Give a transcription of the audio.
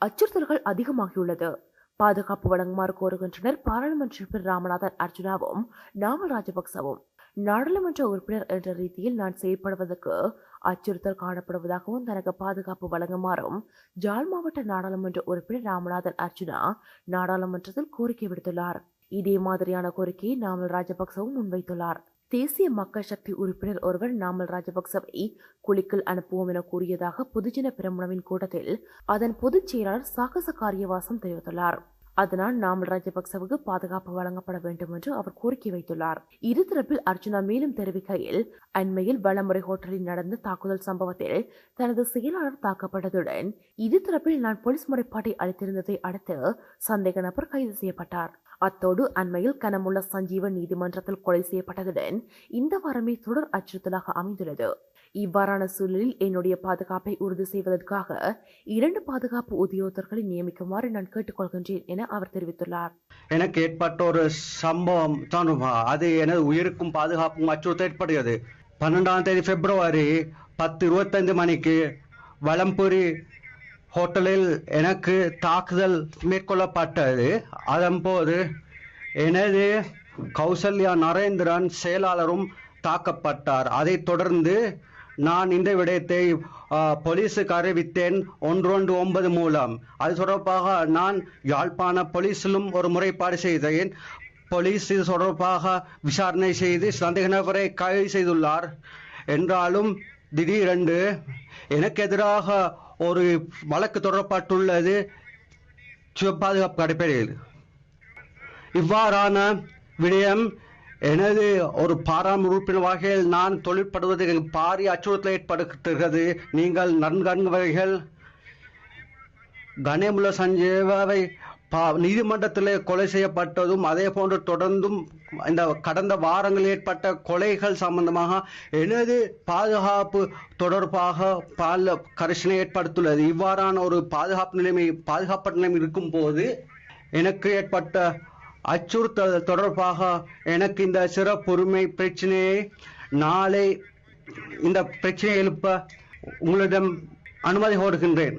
அச்சுறுத்தல்கள் அதிகமாகியுள்ளது. பாதுகாப்பு வழங்குமாறு கோருகின்றனர் பாராளுமன்ற உறுப்பினர் ராமநாதன் அர்ஜுனாவும் நாமல் ராஜபக்சவும். நாடாளுமன்ற உறுப்பினர் என்ற ரீதியில் நான் செயற்படுவதற்கு அச்சுறுத்தல் காணப்படுவதாகவும் தனக்கு பாதுகாப்பு வழங்குமாறும் ஜாழ் மாவட்ட நாடாளுமன்ற உறுப்பினர் ராமநாதன் அர்ஜுனா நாடாளுமன்றத்தில் கோரிக்கை விடுத்துள்ளார். இதே மாதிரியான கோரிக்கையை நாமல் ராஜபக்சவும் முன்வைத்துள்ளார். தேசிய மக்கள் சக்தி உறுப்பினர் ஒருவர் நாமல் ராஜபக்சவை குழிக்குள் அனுப்புவோம் என கூறியதாக பொதுஜன பெரமுனவின் கூட்டத்தில் அதன் பொதுச் செயலாளர் சாகச காரியவாசம் தெரிவித்துள்ளார். அதனால் நாமல் ராஜபக்சவுக்கு பாதுகாப்பு வழங்கப்பட வேண்டும் என்று அவர் கோரிக்கை வைத்துள்ளார். இருதரப்பில் அர்ஜுனா மேலும் தெரிவிக்கையில் அண்மையில் வளமுறை ஹோட்டலில் நடந்த தாக்குதல் சம்பவத்தில் தனது செயலாளர் தாக்கப்பட்டதுடன் இருதரப்பில் நான் போலீஸ் முறைப்பாட்டை அளித்திருந்ததை அடுத்து சந்தேக நபர் கைது செய்யப்பட்டார். அத்தோடு அண்மையில் கனமுள்ள சஞ்சீவன் நீதிமன்றத்தில் கொலை செய்யப்பட்டதுடன் இந்த வாரமே தொடர் அச்சுறுத்தலாக அமைந்துள்ளது. இவ்வாறான சூழலில் என்னுடைய பாதுகாப்பை உறுதி செய்வதற்காக இரண்டு பாதுகாப்பு உத்தியோகத்தர்களை நியமிக்குமாறு நான் கேட்டுக்கொள்கின்றேன் என அவர் தெரிவித்துள்ளார். எனக்கு ஏற்பட்ட ஒரு சம்பவம் அது எனது உயிருக்கும் பாதுகாப்பும் அச்சுறுத்தல் ஏற்படுகிறது. பன்னெண்டாம் தேதி பிப்ரவரி பத்து இருபத்தைந்து மணிக்கு வலம்புரி ஹோட்டலில் எனக்கு தாக்குதல் மேற்கொள்ளப்பட்டது. அதன்போது எனது கௌசல்யா நரேந்திரன் செயலாளரும் தாக்கப்பட்டார். அதைத் தொடர்ந்து நான் இந்த விடயத்தை போலீஸுக்கு போலீசுக்கு அறிவித்தேன். ஒன்றொன்று ஒன்பது மூலம். அது தொடர்பாக நான் யாழ்ப்பாண போலீஸிலும் ஒரு முறைப்பாடு செய்தேன். போலீஸ் இது தொடர்பாக விசாரணை செய்து சந்தேக நபரை கைது செய்துள்ளார். என்றாலும் திடீரென்று எனக்கு எதிராக ஒரு வழக்கு தொடரப்பட்டுள்ளது. பாதுகாப்பு அடிப்படையில். இவ்வாறான விடயம் எனது ஒரு பாராம் உறுப்பினர் வகையில் நான் தொழிற்படுவது பாரிய அச்சுறுத்தலை ஏற்படுத்துகிறது. நீங்கள் நன்கண்கள் கணேமுல சஞ்சீவாவை பா நீதிமன்றத்தில் கொலை செய்யப்பட்டதும் அதே போன்று தொடர்ந்தும் இந்த கடந்த வாரங்களில் ஏற்பட்ட கொலைகள் சம்பந்தமாக எனது பாதுகாப்பு தொடர்பாக பல கரிசனை ஏற்படுத்தியுள்ளது இவ்வாறான ஒரு பாதுகாப்பு நிலைமை பாதுகாப்பு நிலைமை இருக்கும் போது எனக்கு ஏற்பட்ட அச்சுறுத்தல் தொடர்பாக எனக்கு இந்த சிறப்புரிமை பிரச்சனையை நாளை இந்த பிரச்சனையை எழுப்ப உங்களிடம் அனுமதி கோருகின்றேன்.